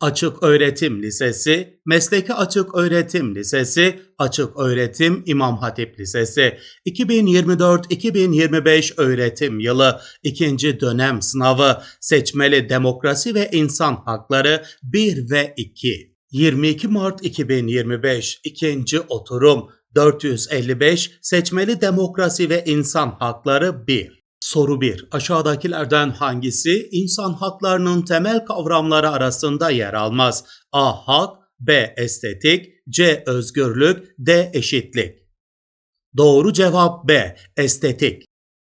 Açık Öğretim Lisesi, Mesleki Açık Öğretim Lisesi, Açık Öğretim İmam Hatip Lisesi, 2024-2025 öğretim yılı, ikinci dönem sınavı, seçmeli demokrasi ve insan hakları 1 ve 2. 22 Mart 2025 ikinci oturum 455 Seçmeli Demokrasi ve İnsan Hakları 1 Soru 1. Aşağıdakilerden hangisi insan haklarının temel kavramları arasında yer almaz? A. Hak B. Estetik C. Özgürlük D. Eşitlik Doğru cevap B. Estetik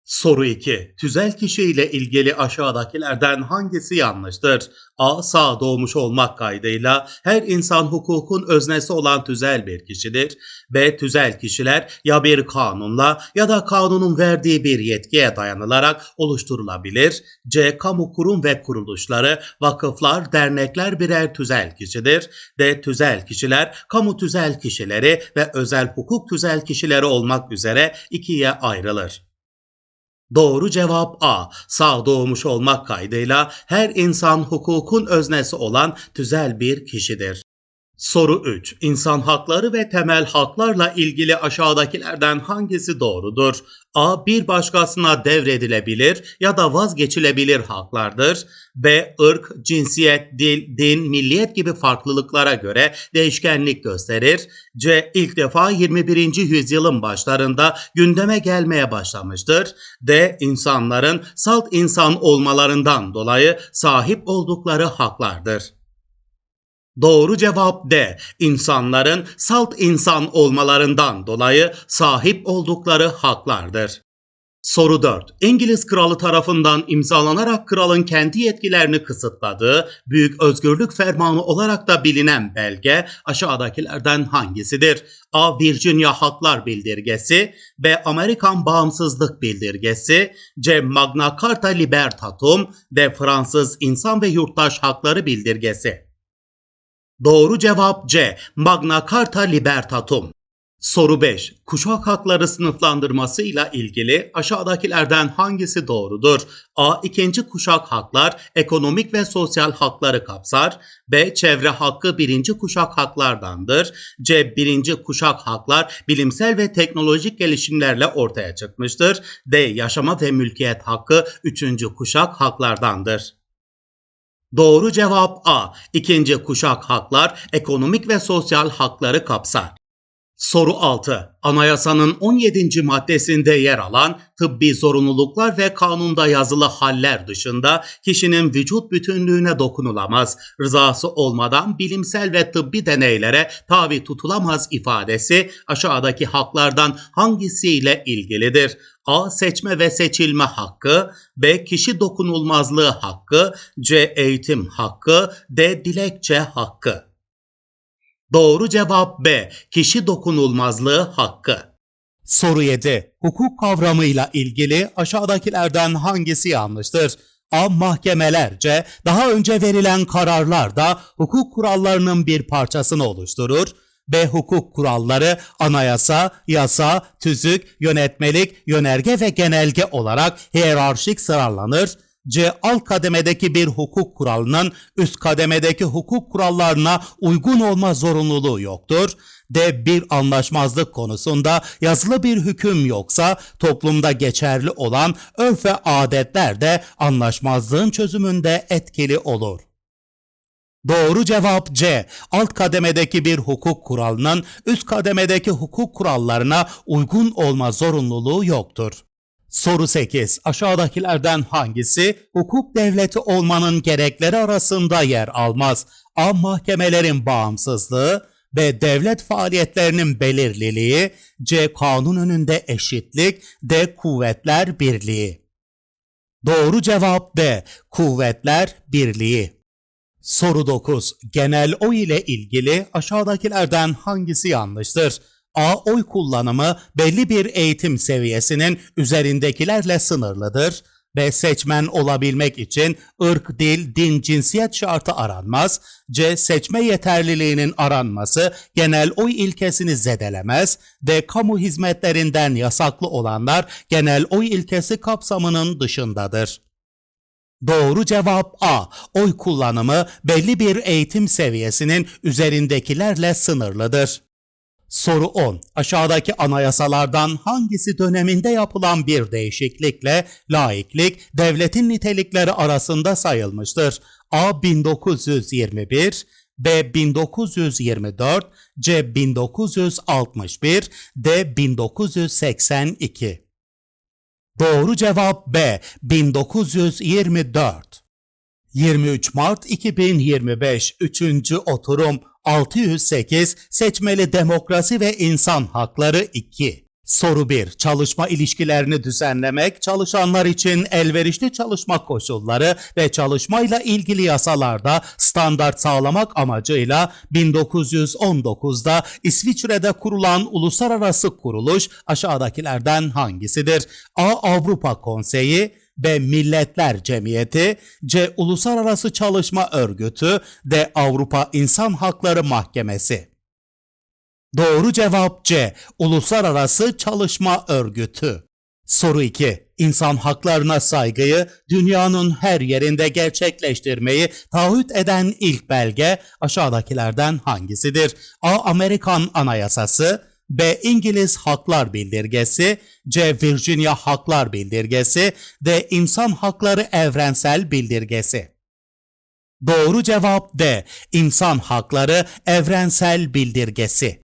Soru 2. Tüzel kişi ile ilgili aşağıdakilerden hangisi yanlıştır? A. Sağ doğmuş olmak kaydıyla her insan hukukun öznesi olan tüzel bir kişidir. B. Tüzel kişiler ya bir kanunla ya da kanunun verdiği bir yetkiye dayanılarak oluşturulabilir. C. Kamu kurum ve kuruluşları, vakıflar, dernekler birer tüzel kişidir. D. Tüzel kişiler, kamu tüzel kişileri ve özel hukuk tüzel kişileri olmak üzere ikiye ayrılır. Doğru cevap A. Sağ doğmuş olmak kaydıyla her insan hukukun öznesi olan tüzel bir kişidir. Soru 3. İnsan hakları ve temel haklarla ilgili aşağıdakilerden hangisi doğrudur? A. Bir başkasına devredilebilir ya da vazgeçilebilir haklardır. B. ırk, cinsiyet, dil, din, milliyet gibi farklılıklara göre değişkenlik gösterir. C. İlk defa 21. yüzyılın başlarında gündeme gelmeye başlamıştır. D. İnsanların salt insan olmalarından dolayı sahip oldukları haklardır. Doğru cevap D. İnsanların salt insan olmalarından dolayı sahip oldukları haklardır. Soru 4. İngiliz kralı tarafından imzalanarak kralın kendi yetkilerini kısıtladığı Büyük Özgürlük Fermanı olarak da bilinen belge aşağıdakilerden hangisidir? A. Virginia Haklar Bildirgesi B. Amerikan Bağımsızlık Bildirgesi C. Magna Carta Libertatum D. Fransız İnsan ve Yurttaş Hakları Bildirgesi Doğru cevap C. Magna Carta Libertatum. Soru 5. Kuşak hakları sınıflandırmasıyla ilgili aşağıdakilerden hangisi doğrudur? A. İkinci kuşak haklar ekonomik ve sosyal hakları kapsar. B. Çevre hakkı birinci kuşak haklardandır. C. Birinci kuşak haklar bilimsel ve teknolojik gelişimlerle ortaya çıkmıştır. D. Yaşama ve mülkiyet hakkı üçüncü kuşak haklardandır. Doğru cevap A. İkinci kuşak haklar ekonomik ve sosyal hakları kapsar. Soru 6. Anayasanın 17. maddesinde yer alan tıbbi zorunluluklar ve kanunda yazılı haller dışında kişinin vücut bütünlüğüne dokunulamaz, rızası olmadan bilimsel ve tıbbi deneylere tabi tutulamaz ifadesi aşağıdaki haklardan hangisiyle ilgilidir? A. Seçme ve seçilme hakkı B. Kişi dokunulmazlığı hakkı C. Eğitim hakkı D. Dilekçe hakkı Doğru cevap B. Kişi dokunulmazlığı hakkı. Soru 7. Hukuk kavramıyla ilgili aşağıdakilerden hangisi yanlıştır? A. Mahkemelerce daha önce verilen kararlar da hukuk kurallarının bir parçasını oluşturur. B. Hukuk kuralları anayasa, yasa, tüzük, yönetmelik, yönerge ve genelge olarak hiyerarşik sıralanır. C. Alt kademedeki bir hukuk kuralının üst kademedeki hukuk kurallarına uygun olma zorunluluğu yoktur. D. Bir anlaşmazlık konusunda yazılı bir hüküm yoksa toplumda geçerli olan örf ve adetler de anlaşmazlığın çözümünde etkili olur. Doğru cevap C. Alt kademedeki bir hukuk kuralının üst kademedeki hukuk kurallarına uygun olma zorunluluğu yoktur. Soru 8. Aşağıdakilerden hangisi hukuk devleti olmanın gerekleri arasında yer almaz? A. Mahkemelerin bağımsızlığı B. Devlet faaliyetlerinin belirliliği C. Kanun önünde eşitlik D. Kuvvetler birliği Doğru cevap D. Kuvvetler birliği Soru 9. Genel oy ile ilgili aşağıdakilerden hangisi yanlıştır? A. Oy kullanımı belli bir eğitim seviyesinin üzerindekilerle sınırlıdır. B. Seçmen olabilmek için ırk, dil, din, cinsiyet şartı aranmaz. C. Seçme yeterliliğinin aranması genel oy ilkesini zedelemez. D. Kamu hizmetlerinden yasaklı olanlar genel oy ilkesi kapsamının dışındadır. Doğru cevap A. Oy kullanımı belli bir eğitim seviyesinin üzerindekilerle sınırlıdır. Soru 10. Aşağıdaki anayasalardan hangisi döneminde yapılan bir değişiklikle laiklik devletin nitelikleri arasında sayılmıştır? A 1921, B 1924, C 1961, D 1982. Doğru cevap B 1924. 23 Mart 2025 3. oturum 608 Seçmeli Demokrasi ve İnsan Hakları 2 Soru 1. Çalışma ilişkilerini düzenlemek, çalışanlar için elverişli çalışma koşulları ve çalışmayla ilgili yasalarda standart sağlamak amacıyla 1919'da İsviçre'de kurulan uluslararası kuruluş aşağıdakilerden hangisidir? A. Avrupa Konseyi B. Milletler Cemiyeti, C. Uluslararası Çalışma Örgütü, D. Avrupa İnsan Hakları Mahkemesi. Doğru cevap C. Uluslararası Çalışma Örgütü. Soru 2. İnsan haklarına saygıyı dünyanın her yerinde gerçekleştirmeyi taahhüt eden ilk belge aşağıdakilerden hangisidir? A. Amerikan Anayasası, B. İngiliz Haklar Bildirgesi, C. Virginia Haklar Bildirgesi, D. İnsan Hakları Evrensel Bildirgesi. Doğru cevap D. İnsan Hakları Evrensel Bildirgesi.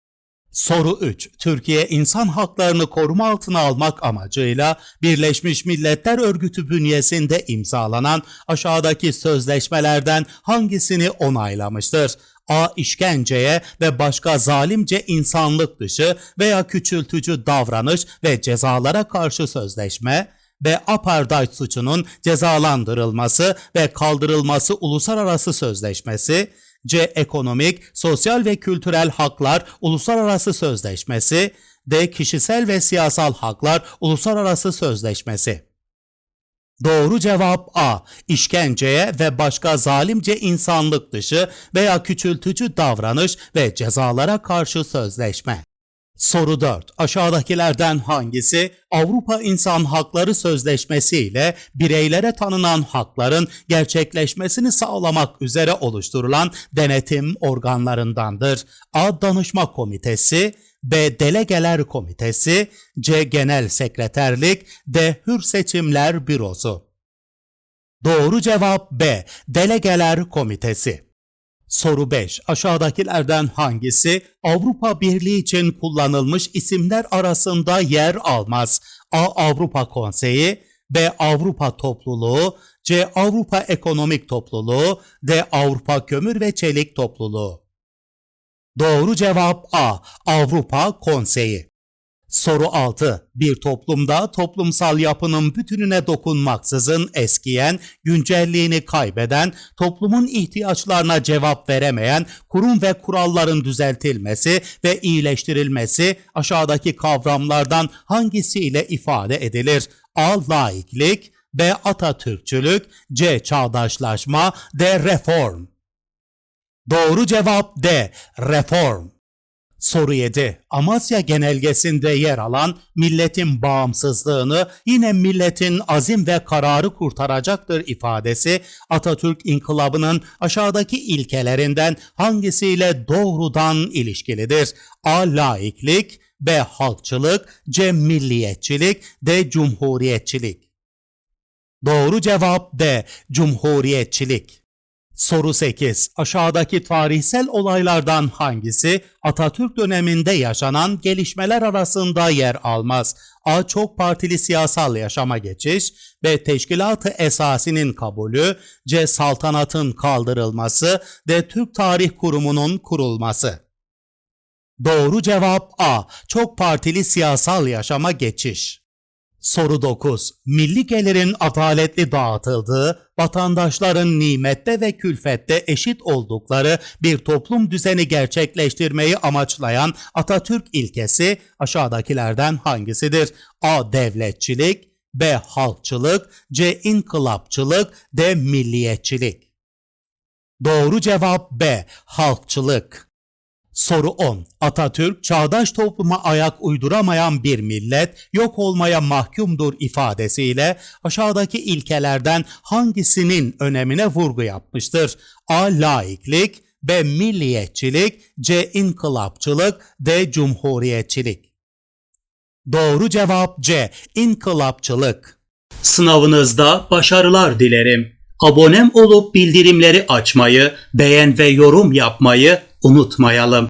Soru 3. Türkiye insan haklarını koruma altına almak amacıyla Birleşmiş Milletler Örgütü bünyesinde imzalanan aşağıdaki sözleşmelerden hangisini onaylamıştır? A. İşkenceye ve başka zalimce insanlık dışı veya küçültücü davranış ve cezalara karşı sözleşme, ve apartheid suçunun cezalandırılması ve kaldırılması uluslararası sözleşmesi, C. Ekonomik, sosyal ve kültürel haklar uluslararası sözleşmesi, D. Kişisel ve siyasal haklar uluslararası sözleşmesi. Doğru cevap A. İşkenceye ve başka zalimce insanlık dışı veya küçültücü davranış ve cezalara karşı sözleşme. Soru 4. Aşağıdakilerden hangisi Avrupa İnsan Hakları Sözleşmesi ile bireylere tanınan hakların gerçekleşmesini sağlamak üzere oluşturulan denetim organlarındandır? A. Danışma Komitesi, B. Delegeler Komitesi, C. Genel Sekreterlik, D. Hür Seçimler Bürosu. Doğru cevap B. Delegeler Komitesi. Soru 5. Aşağıdakilerden hangisi Avrupa Birliği için kullanılmış isimler arasında yer almaz? A. Avrupa Konseyi, B. Avrupa Topluluğu, C. Avrupa Ekonomik Topluluğu, D. Avrupa Kömür ve Çelik Topluluğu. Doğru cevap A. Avrupa Konseyi. Soru 6. Bir toplumda toplumsal yapının bütününe dokunmaksızın eskiyen, güncelliğini kaybeden, toplumun ihtiyaçlarına cevap veremeyen kurum ve kuralların düzeltilmesi ve iyileştirilmesi aşağıdaki kavramlardan hangisiyle ifade edilir? A. Laiklik, B. Atatürkçülük, C. Çağdaşlaşma, D. Reform. Doğru cevap D. Reform. Soru 7. Amasya genelgesinde yer alan milletin bağımsızlığını yine milletin azim ve kararı kurtaracaktır ifadesi Atatürk İnkılabı'nın aşağıdaki ilkelerinden hangisiyle doğrudan ilişkilidir? A. Laiklik, B. Halkçılık, C. Milliyetçilik, D. Cumhuriyetçilik. Doğru cevap D. Cumhuriyetçilik. Soru 8. Aşağıdaki tarihsel olaylardan hangisi Atatürk döneminde yaşanan gelişmeler arasında yer almaz? A. Çok partili siyasal yaşama geçiş, B. Teşkilat-ı Esasi'nin kabulü, C. Saltanatın kaldırılması, D. Türk Tarih Kurumu'nun kurulması. Doğru cevap A. Çok partili siyasal yaşama geçiş. Soru 9. Milli gelirin adaletli dağıtıldığı, vatandaşların nimette ve külfette eşit oldukları bir toplum düzeni gerçekleştirmeyi amaçlayan Atatürk ilkesi aşağıdakilerden hangisidir? A. Devletçilik, B. Halkçılık, C. İnkılapçılık, D. Milliyetçilik. Doğru cevap B. Halkçılık. Soru 10. Atatürk, çağdaş topluma ayak uyduramayan bir millet, yok olmaya mahkumdur ifadesiyle aşağıdaki ilkelerden hangisinin önemine vurgu yapmıştır? A. Laiklik B. Milliyetçilik C. İnkılapçılık D. Cumhuriyetçilik Doğru cevap C. İnkılapçılık Sınavınızda başarılar dilerim. Abonem olup bildirimleri açmayı, beğen ve yorum yapmayı unutmayalım.